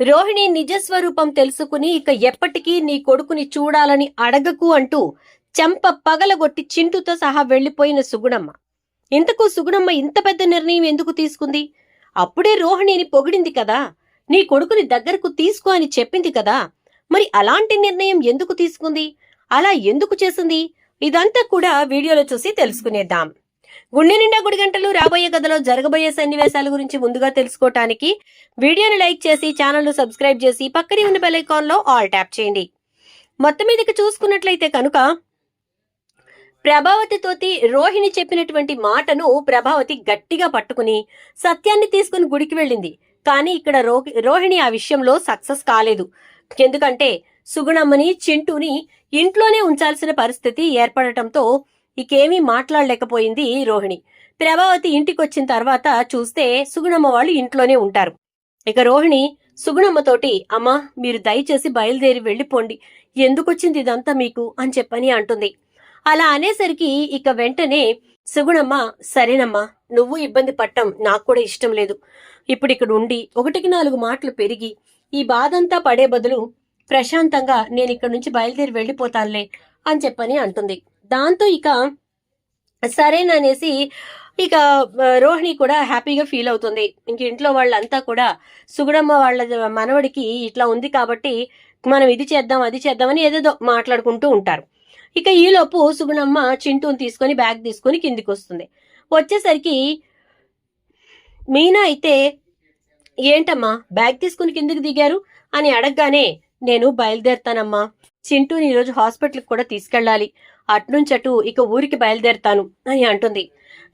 రోహిణి నిజస్వరూపం తెలుసుకుని ఇక ఎప్పటికీ నీ కొడుకుని చూడాలని అడగకు అంటూ చెంప పగలగొట్టి చింటూతో సహా వెళ్ళిపోయిన సుగుణమ్మ. ఇంతకు సుగుణమ్మ ఇంత పెద్ద నిర్ణయం ఎందుకు తీసుకుంది? అప్పుడే రోహిణిని పొగిడింది కదా. నీ కొడుకుని దగ్గరకు తీసుకో అని చెప్పింది కదా. మరి అలాంటి నిర్ణయం ఎందుకు తీసుకుంది? అలా ఎందుకు చేసింది? ఇదంతా కూడా వీడియోలో చూసి తెలుసుకునేద్దాం. గుండె నిండా గుడి గంటలు రాబోయే కథలో జరగబోయే సన్నివేశాల గురించి ముందుగా తెలుసుకోవటానికి వీడియోని లైక్ చేసి ఛానల్ను సబ్స్క్రైబ్ చేసి పక్కనే ఉన్న బెల్ ఐకాన్లో ఆల్ ట్యాప్ చేయండి. మొత్తం మీదకి చూసుకున్నట్లయితే కనుక ప్రభావతితోటి రోహిణి చెప్పినటువంటి మాటను ప్రభావతి గట్టిగా పట్టుకుని సత్యాన్ని తీసుకుని గుడికి వెళ్ళింది. కానీ ఇక్కడ రో- రోహిణి ఆ విషయంలో సక్సెస్ కాలేదు. ఎందుకంటే సుగుణమ్మని చింటూని ఇంట్లోనే ఉంచాల్సిన పరిస్థితి ఏర్పడటంతో ఇకేమీ మాట్లాడలేకపోయింది రోహిణి. ప్రభావతి ఇంటికి వచ్చిన తర్వాత చూస్తే సుగుణమ్మ వాళ్ళు ఇంట్లోనే ఉంటారు. ఇక రోహిణి సుగుణమ్మతోటి అమ్మా మీరు దయచేసి బయలుదేరి వెళ్ళిపోండి. ఎందుకొచ్చింది ఇదంతా మీకు? అని చెప్పని అంటుంది. అలా అనేసరికి ఇక వెంటనే సుగుణమ్మ సరేనమ్మా నువ్వు ఇబ్బంది పట్టం నాకు కూడా ఇష్టం లేదు. ఇప్పుడు ఇక్కడ ఉండి ఒకటికి నాలుగు మాటలు పెరిగి ఈ బాధంతా పడే బదులు ప్రశాంతంగా నేను ఇక్కడ నుంచి బయలుదేరి వెళ్ళిపోతానులే అని చెప్పని అంటుంది. దాంతో ఇక సరేననేసి ఇక రోహిణి కూడా హ్యాపీగా ఫీల్ అవుతుంది. ఇంక ఇంట్లో వాళ్ళంతా కూడా సుగుడమ్మ వాళ్ళ మనవడికి ఇట్లా ఉంది కాబట్టి మనం ఇది చేద్దాం అది చేద్దామని ఏదేదో మాట్లాడుకుంటూ ఉంటారు. ఇక ఈలోపు సుగుణమ్మ చింటూని తీసుకొని బ్యాగ్ తీసుకొని కిందికి వస్తుంది వచ్చేసరికి మీనా అయితే ఏంటమ్మా బ్యాగ్ తీసుకుని కిందికి దిగారు? అని అడగగానే నేను బయలుదేరుతానమ్మా. చింటూని ఈరోజు హాస్పిటల్కి కూడా తీసుకెళ్ళాలి. అట్నుంచి అటు ఇక ఊరికి బయలుదేరుతాను అని అంటుంది.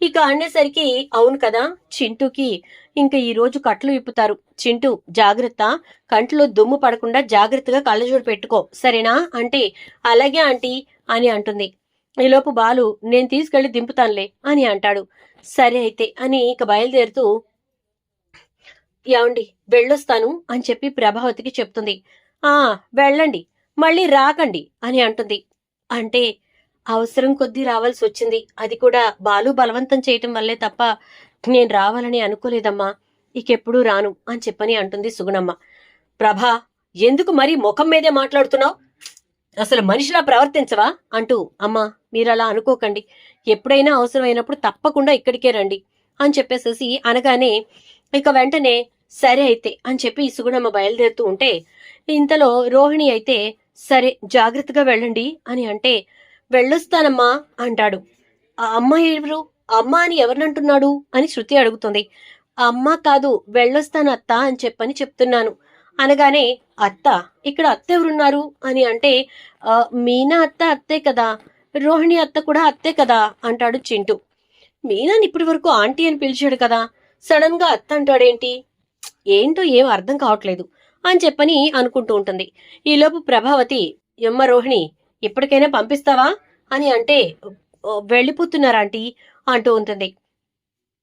ఇక అనేసరికి అవును కదా చింటూకి ఇంకా ఈరోజు కట్లు విప్పుతారు. చింటూ జాగ్రత్త. కంట్లో దుమ్ము పడకుండా జాగ్రత్తగా కళ్ళజోడు పెట్టుకో సరేనా? అంటే అలాగే ఆంటీ అని అంటుంది. ఈలోపు బాలు నేను తీసుకెళ్ళి దింపుతానులే అని అంటాడు. సరే అయితే అని ఇక బయలుదేరుతూ ఏమండి వెళ్ళొస్తాను అని చెప్పి ప్రభావతికి చెప్తుంది. ఆ వెళ్ళండి. మళ్ళీ రాకండి అని అంటుంది. అంటే అవసరం కొద్దీ రావాల్సి వచ్చింది. అది కూడా బాలు బలవంతం చేయటం వల్లే తప్ప నేను రావాలని అనుకోలేదమ్మా. ఇకెప్పుడూ రాను అని చెప్పని అంటుంది సుగుణమ్మ. ప్రభా ఎందుకు మరీ ముఖం మీదే మాట్లాడుతున్నావు? అసలు మనిషిలా ప్రవర్తించవా? అంటూ అమ్మా మీరు అలా అనుకోకండి. ఎప్పుడైనా అవసరమైనప్పుడు తప్పకుండా ఇక్కడికే రండి అని చెప్పేసేసి అనగానే ఇక వెంటనే సరే అయితే అని చెప్పి సుగుణమ్మ బయలుదేరుతూ ఉంటే ఇంతలో రోహిణి అయితే సరే జాగ్రత్తగా వెళ్ళండి అని అంటే వెళ్ళొస్తానమ్మా అంటాడు. ఆ అమ్మ ఎవరు? అమ్మ అని ఎవరినంటున్నాడు అని శృతి అడుగుతుంది. అమ్మ కాదు వెళ్ళొస్తాను అత్త అని చెప్పని చెప్తున్నాను. అనగానే అత్త ఇక్కడ అత్త ఎవరున్నారు? అని అంటే మీనా అత్త అత్తే కదా రోహిణి అత్త కూడా అత్తే కదా అంటాడు చింటూ. మీనాని ఇప్పటి వరకు ఆంటీ అని పిలిచాడు కదా సడన్గా అత్త అంటాడేంటి? ఏంటో ఏం అర్థం కావట్లేదు. అని చెప్పని అనుకుంటూ ఉంటుంది. ఈలోపు ప్రభావతి ఎమ్మ రోహిణి ఇప్పటికైనా పంపిస్తావా? అని అంటే వెళ్ళిపోతున్నారాంటీ ఆంటీ? అంటూ ఉంటుంది.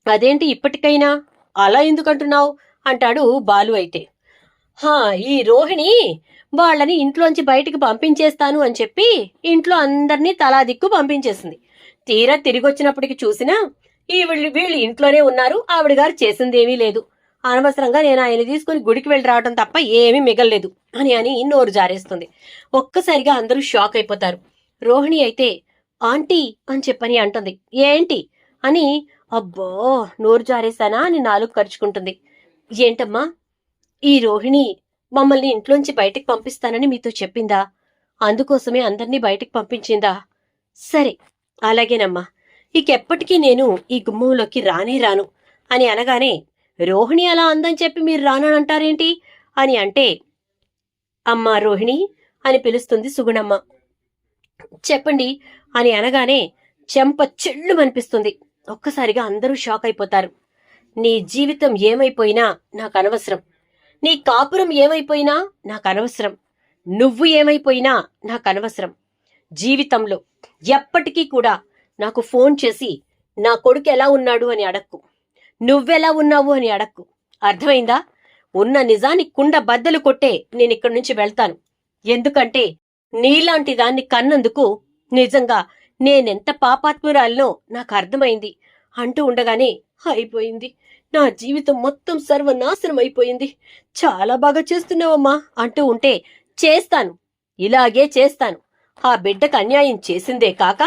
అదేంటి ఇప్పటికైనా? అలా ఎందుకంటున్నావు? అంటాడు బాలు అయితే. హా ఈ రోహిణి వాళ్ళని ఇంట్లోంచి బయటికి పంపించేస్తాను అని చెప్పి ఇంట్లో అందరినీ తలా దిక్కు పంపించేసింది. తీరా తిరిగి వచ్చినప్పటికి చూసినా ఈ వీళ్ళు వీళ్ళు ఇంట్లోనే ఉన్నారు ఆవిడ గారు చేసిందేమీ లేదు అనవసరంగా నేను ఆయన తీసుకుని గుడికి వెళ్ళి రావడం తప్ప ఏమీ మిగలలేదు అని అని నోరు జారేస్తుంది. ఒక్కసారిగా అందరూ షాక్ అయిపోతారు. రోహిణి అయితే ఆంటీ అని చెప్పని అంటుంది. ఏంటి? అని అబ్బో నోరు జారేశానా? అని నాలుగు ఖర్చుకుంటుంది ఏంటమ్మా ఈ రోహిణి మమ్మల్ని ఇంట్లోంచి బయటికి పంపిస్తానని మీతో చెప్పిందా? అందుకోసమే అందరినీ బయటికి పంపించిందా? సరే అలాగేనమ్మా. ఇకెప్పటికీ నేను ఈ గుమ్మంలోకి రానే రాను అని అనగానే రోహిణి అలా అందని చెప్పి మీరు రానంటారేంటి అని అంటే అమ్మా రోహిణి అని పిలుస్తుంది సుగుణమ్మ. చెప్పండి అని అనగానే చెంప చెళ్ళు అనిపిస్తుంది ఒక్కసారిగా అందరూ షాక్ అయిపోతారు. నీ జీవితం ఏమైపోయినా నాకు అనవసరం. నీ కాపురం ఏమైపోయినా నాకు అనవసరం. నువ్వు ఏమైపోయినా నాకు అనవసరం. జీవితంలో ఎప్పటికీ కూడా నాకు ఫోన్ చేసి నా కొడుకు ఎలా ఉన్నాడు అని అడక్కు. నువ్వెలా ఉన్నావు అని అడక్కు. అర్థమైందా? ఉన్న నిజాన్ని కుండ బద్దలు కొట్టే నేను ఇక్కడి నుంచి వెళ్తాను. ఎందుకంటే నీలాంటి దాన్ని కన్నందుకు నిజంగా నేనెంత పాపాత్మురాలనో నాకు అర్థమైంది అంటూ ఉండగానే అయిపోయింది. నా జీవితం మొత్తం సర్వనాశనం అయిపోయింది చాలా బాగా చేస్తున్నావమ్మా అంటూ ఉంటే చేస్తాను. ఇలాగే చేస్తాను. ఆ బిడ్డకు అన్యాయం చేసిందే కాక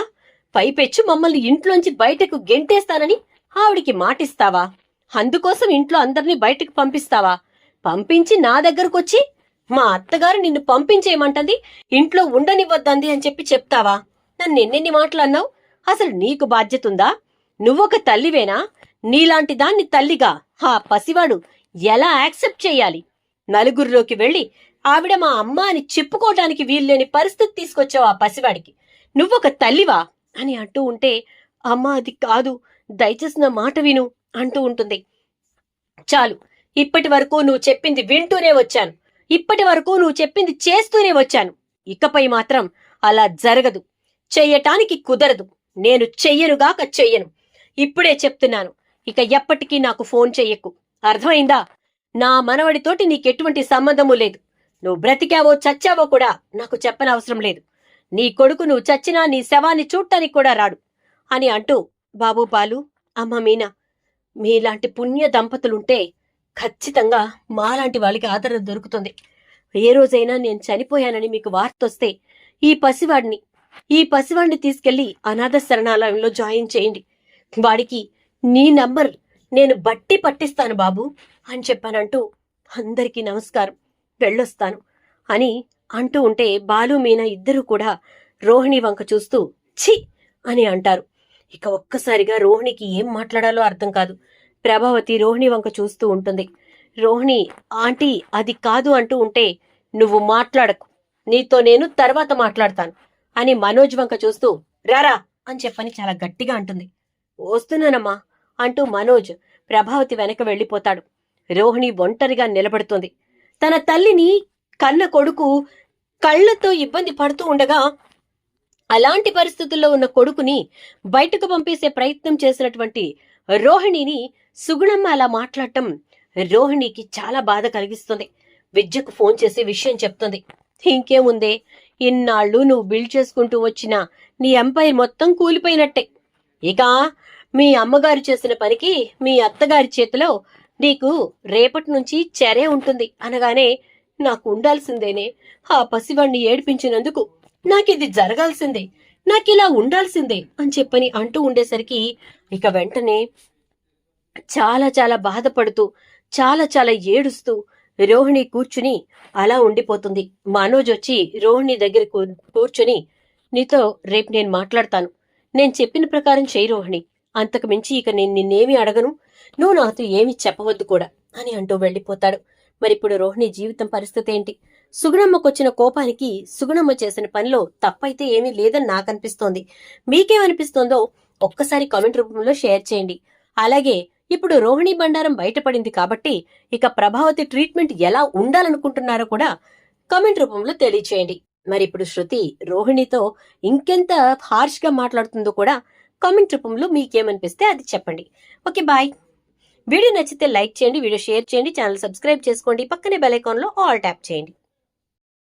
పైపెచ్చు మమ్మల్ని ఇంట్లోంచి బయటకు గెంటేస్తానని ఆవిడికి మాటిస్తావా? అందుకోసం ఇంట్లో అందరినీ బయటకు పంపిస్తావా? పంపించి నా దగ్గరకొచ్చి మా అత్తగారు నిన్ను పంపించేయమంటుంది ఇంట్లో ఉండనివ్వద్దంది అని చెప్పి చెప్తావా? నన్ను ఎన్నెన్ని మాటలు అన్నావు అసలు నీకు బాధ్యత ఉందా నువ్వొక తల్లివేనా? నీలాంటి దాన్ని తల్లిగా ఆ పసివాడు ఎలా యాక్సెప్ట్ చేయాలి? నలుగురిలోకి వెళ్ళి ఆవిడ మా అమ్మ అని చెప్పుకోవటానికి వీల్లేని పరిస్థితి తీసుకొచ్చావు ఆ పసివాడికి. నువ్వొక తల్లివా? అని అంటూ ఉంటే అమ్మ అది కాదు. దయచేసి నా మాట విను అంటూ ఉంటుంది. చాలు ఇప్పటి వరకు నువ్వు చెప్పింది వింటూనే వచ్చాను. ఇప్పటి వరకు నువ్వు చెప్పింది చేస్తూనే వచ్చాను. ఇకపై మాత్రం అలా జరగదు. చెయ్యటానికి కుదరదు. నేను చెయ్యనుగాక చెయ్యను. ఇప్పుడే చెప్తున్నాను. ఇక ఎప్పటికీ నాకు ఫోన్ చెయ్యకు. అర్థమైందా? నా మనవడితోటి నీకెటువంటి సంబంధము లేదు. నువ్వు బ్రతికావో చచ్చావో కూడా నాకు చెప్పనవసరం లేదు. నీ కొడుకు నువ్వు చచ్చినా నీ శవాన్ని చూడటానికి కూడా రాడు అని అంటూ బాబు బాలు అమ్మ మీనా మీలాంటి పుణ్య దంపతులుంటే ఖచ్చితంగా మాలాంటి వాళ్ళకి ఆదరణ దొరుకుతుంది. ఏ రోజైనా నేను చనిపోయానని మీకు వార్త వస్తే ఈ పసివాడిని ఈ పసివాడిని తీసుకెళ్ళి అనాథ శరణాలయంలో జాయిన్ చేయండి. వాడికి నీ నంబర్ నేను బట్టి పట్టిస్తాను బాబు అని చెప్పానంటూ అందరికీ నమస్కారం వెళ్ళొస్తాను అని అంటూ ఉంటే బాలు మీనా ఇద్దరూ కూడా రోహిణి వంక చూస్తూ ఛీ! అని అంటారు. ఇక ఒక్కసారిగా రోహిణికి ఏం మాట్లాడాలో అర్థం కాదు. ప్రభావతి రోహిణి వంక చూస్తూ ఉంటుంది. రోహిణి ఆంటీ అది కాదు అంటూ ఉంటే నువ్వు మాట్లాడకు. నీతో నేను తర్వాత మాట్లాడతాను అని మనోజ్ వంక చూస్తూ రారా అని చెప్పని చాలా గట్టిగా అంటుంది. వస్తున్నానమ్మా అంటూ మనోజ్ ప్రభావతి వెనక వెళ్ళిపోతాడు. రోహిణి ఒంటరిగా నిలబడుతుంది. తన తల్లిని కన్న కొడుకు కళ్ళతో ఇబ్బంది పడుతూ ఉండగా అలాంటి పరిస్థితుల్లో ఉన్న కొడుకుని బయటకు పంపేసే ప్రయత్నం చేసినటువంటి రోహిణిని సుగుణమ్మ అలా మాట్లాడటం రోహిణికి చాలా బాధ కలిగిస్తుంది. విద్యకు ఫోన్ చేసి విషయం చెప్తుంది. ఇంకేముందే? ఇన్నాళ్ళు నువ్వు బిల్డ్ చేసుకుంటూ వచ్చిన నీ ఎంపైర్ మొత్తం కూలిపోయినట్టే. ఇక మీ అమ్మగారు చేసిన పనికి మీ అత్తగారి చేతిలో నీకు రేపటి నుంచి చెరే ఉంటుంది అనగానే నాకు ఉండాల్సిందేనే. ఆ పసివాణ్ణి ఏడిపించినందుకు నాకిది జరగాల్సిందే నాకిలా ఉండాల్సిందే అని చెప్పని అంటూ ఉండేసరికి ఇక వెంటనే చాలా చాలా బాధపడుతూ చాలా చాలా ఏడుస్తూ రోహిణి కూర్చుని అలా ఉండిపోతుంది. మనోజ్ వచ్చి రోహిణి దగ్గర కూర్చుని నీతో రేపు నేను మాట్లాడతాను. నేను చెప్పిన ప్రకారం చేయి రోహిణి. అంతకు మించి ఇక నేను నిన్నేమి అడగను నువ్వు నాతో ఏమి చెప్పవద్దు కూడా అని అంటూ వెళ్ళిపోతాడు. మరిప్పుడు రోహిణి జీవితం పరిస్థితి ఏంటి? సుగుణమ్మకొచ్చిన కోపానికి సుగుణమ్మ చేసిన పనిలో తప్పైతే ఏమీ లేదని నాకు అనిపిస్తోంది మీకేమనిపిస్తోందో ఒక్కసారి కామెంట్ రూపంలో షేర్ చేయండి. అలాగే ఇప్పుడు రోహిణి బండారం బయటపడింది కాబట్టి ఇక ప్రభావతి ట్రీట్మెంట్ ఎలా ఉండాలనుకుంటున్నారో కూడా కామెంట్ రూపంలో తెలియచేయండి. మరి ఇప్పుడు శృతి రోహిణితో ఇంకెంత హార్ష్గా మాట్లాడుతుందో కూడా కామెంట్ రూపంలో మీకేమనిపిస్తే అది చెప్పండి. Okay bye. వీడియో నచ్చితే లైక్ చేయండి వీడియో షేర్ చేయండి ఛానల్ సబ్స్క్రైబ్ చేసుకోండి పక్కనే బెల్ ఐకాన్లో ఆల్ ట్యాప్ చేయండి.